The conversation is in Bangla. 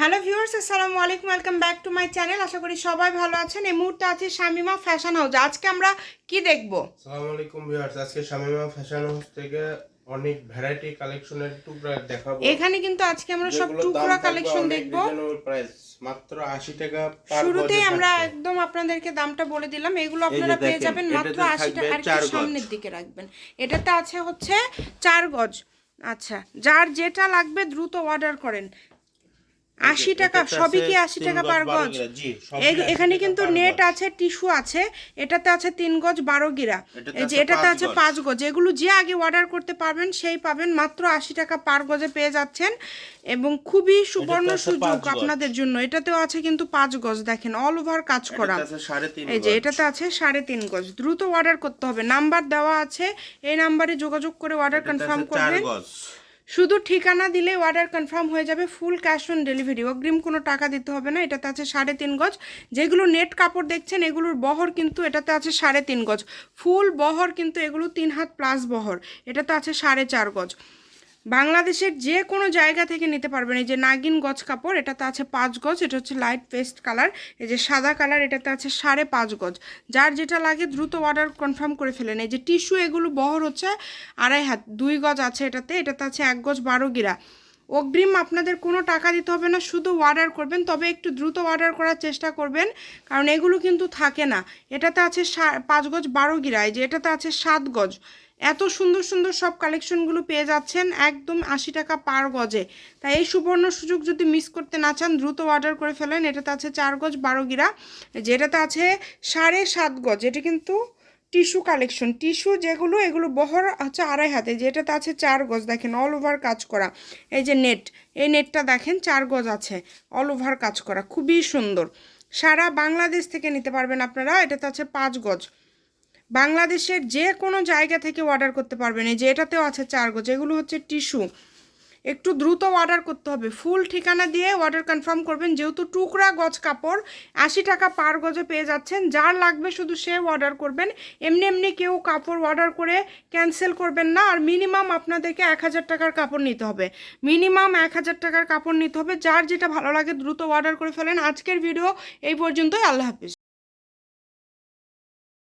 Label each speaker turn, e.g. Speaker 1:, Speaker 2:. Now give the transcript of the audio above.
Speaker 1: হ্যালো ভিউয়ার্স আসসালামু আলাইকুম welcome back to my channel. আশা করি সবাই ভালো আছেন। এই মুহূর্তে আছে শামিমা ফ্যাশন হাউস। আজকে আমরা কি দেখব?
Speaker 2: সালাম আলাইকুম ভিউয়ার্স আজকে শামিমা ফ্যাশন হাউস থেকে অনেক ভ্যারাইটি কালেকশনের টুকরা দেখাবো।
Speaker 1: এখানে কিন্তু আজকে আমরা সব টুকরা কালেকশন দেখব।
Speaker 2: price, মাত্র 80 টাকা পার
Speaker 1: শুরুতেই আমরা একদম আপনাদেরকে দামটা বলে দিলাম। এগুলো আপনারা পেয়ে যাবেন মাত্র
Speaker 3: এটাতে
Speaker 1: আশি
Speaker 3: থাকবে
Speaker 1: টাকা। আর সামনের দিকে রাখবেন। এটাতে আছে হচ্ছে চার গজ। আচ্ছা যার যেটা লাগবে দ্রুত অর্ডার করেন। আশি টাকা সবই কি আশি টাকা পার গজ?
Speaker 3: গিরা, জি, সবই
Speaker 1: এ-
Speaker 3: 80
Speaker 1: এখানে কিন্তু নেট আছে টিস্যু আছে এটাতে আছে তিন গজ বারো গিরা। এই যে এটাতে আছে পাঁচ গজ। এগুলো যে আগে অর্ডার করতে পারবেন সেই পাবেন মাত্র আশি টাকা পার গজে পেয়ে যাচ্ছেন। এবং খুবই সুবর্ণ সুযোগ আপনাদের জন্য। এটাতেও আছে কিন্তু পাঁচ গজ দেখেন অল ওভার কাজ করা। এই যে এটাতে আছে সাড়ে তিন গজ। দ্রুত অর্ডার করতে হবে। নাম্বার দেওয়া আছে এই নাম্বারে যোগাযোগ করে অর্ডার কনফার্ম করবেন। শুধু ঠিকানা দিলে অর্ডার কনফার্ম হয়ে যাবে ফুল ক্যাশ অন ডেলিভারি অগ্রিম কোনো টাকা দিতে হবে না, এটাতে আছে সাড়ে তিন গজ। যেগুলো নেট কাপড় দেখছেন, এগুলোর বহর কিন্তু এটাতে আছে সাড়ে তিন গজ। ফুল বহর কিন্তু এগুলো তিন হাত প্লাস বহর, এটাতে আছে সাড়ে চার গজ। বাংলাদেশের যে কোনো জায়গা থেকে নিতে পারবেন। এই যে নাগিন গজ কাপড় এটাতে আছে পাঁচ গজ এটা হচ্ছে লাইট পেস্ট কালার এই যে সাদা কালার এটাতে আছে সাড়ে পাঁচ গজ যার যেটা লাগে দ্রুত অর্ডার কনফার্ম করে ফেলেন। এই যে টিস্যু এগুলো বহর হচ্ছে আড়াই হাত, দুই গজ আছে এটাতে এটাতে আছে এক গজ বারো গিরা। অগ্রিম আপনাদের কোনো টাকা দিতে হবে না, শুধু অর্ডার করবেন, তবে একটু দ্রুত অর্ডার করার চেষ্টা করবেন, কারণ এগুলো কিন্তু থাকে না। এটাতে আছে পাঁচ গজ বারো গিরা এই যে এটাতে আছে সাত গজ। এত সুন্দর সুন্দর সব কালেকশনগুলো পেয়ে যাচ্ছেন একদম আশি টাকা পার গজে। তাই এই সুবর্ণ সুযোগ যদি মিস করতে না চান, দ্রুত অর্ডার করে ফেলেন। এটাতে আছে চার গজ বারো গিরা, যেটাতে আছে সাড়ে সাত গজ, এটা কিন্তু টিস্যু কালেকশন। টিস্যু যেগুলো, এগুলো বহর হচ্ছে আড়াই হাতে। যেটাতে আছে চার গজ, দেখেন অল ওভার কাজ করা। এই যে নেট এই নেটটা দেখেন, চার গজ আছে অল ওভার কাজ করা। খুবই সুন্দর। সারা বাংলাদেশ থেকে নিতে পারবেন আপনারা এটাতে আছে পাঁচ গজ। বাংলাদেশের যে কোনো জায়গা থেকে অর্ডার করতে পারবেন। এই যে এটাতেও আছে চার গজ, এগুলো হচ্ছে টিস্যু। একটু দ্রুত অর্ডার করতে হবে। ফুল ঠিকানা দিয়ে অর্ডার কনফার্ম করবেন, যেহেতু টুকরা গজ কাপড়, আশি টাকা পার গজে পেয়ে যাচ্ছেন। যার লাগবে শুধু সে অর্ডার করবেন। এমনি এমনি কেউ কাপড় অর্ডার করে ক্যান্সেল করবেন না। আর মিনিমাম আপনাদেরকে এক হাজার টাকার কাপড় নিতে হবে। মিনিমাম এক হাজার টাকার কাপড় নিতে হবে। যার যেটা ভালো লাগে দ্রুত অর্ডার করে ফেলেন। আজকের ভিডিও এই পর্যন্তই। আল্লাহ হাফিজ।